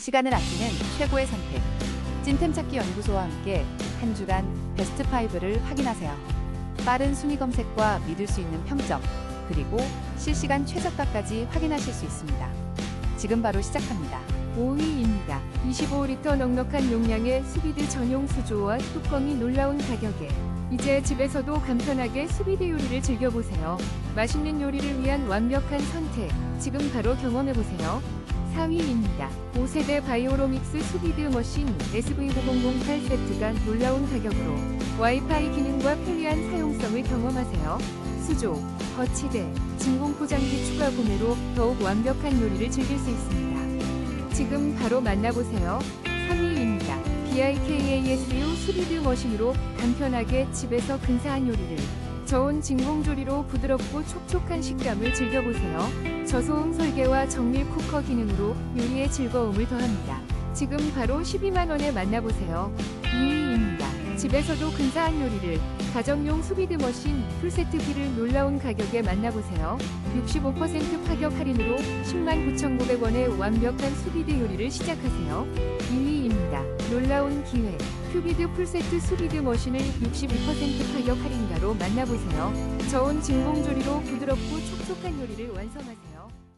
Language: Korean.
시간을 아끼는 최고의 선택. 찐템 찾기 연구소와 함께 한 주간 베스트 5를 확인하세요. 빠른 순위 검색과 믿을 수 있는 평점, 그리고 실시간 최저가까지 확인하실 수 있습니다. 지금 바로 시작합니다. 5위입니다. 25리터 넉넉한 용량의 수비드 전용 수조와 뚜껑이 놀라운 가격에 이제 집에서도 간편하게 수비드 요리를 즐겨보세요. 맛있는 요리를 위한 완벽한 선택. 지금 바로 경험해보세요. 4위입니다. 5세대 바이오로믹스 수비드 머신 SV9008 세트가 놀라운 가격으로 와이파이 기능과 편리한 사용성을 경험하세요. 수조, 거치대, 진공 포장기 추가 구매로 더욱 완벽한 요리를 즐길 수 있습니다. 지금 바로 만나보세요. 3위입니다. BIKASU 수비드 머신으로 간편하게 집에서 근사한 요리를 저온 진공조리로 부드럽고 촉촉한 식감을 즐겨보세요. 저소음 설계와 정밀 쿠커 기능으로 요리의 즐거움을 더합니다. 지금 바로 12만원에 만나보세요. 2위입니다. 집에서도 근사한 요리를 가정용 수비드 머신 풀세트비를 놀라운 가격에 만나보세요. 65% 파격 할인으로 10만 9,900원의 완벽한 수비드 요리를 시작하세요. 2위입니다. 놀라운 기회. 큐비드 풀세트 수비드 머신을 62% 파격 할인가로 만나보세요. 저온 진공조리로 부드럽고 촉촉한 요리를 완성하세요.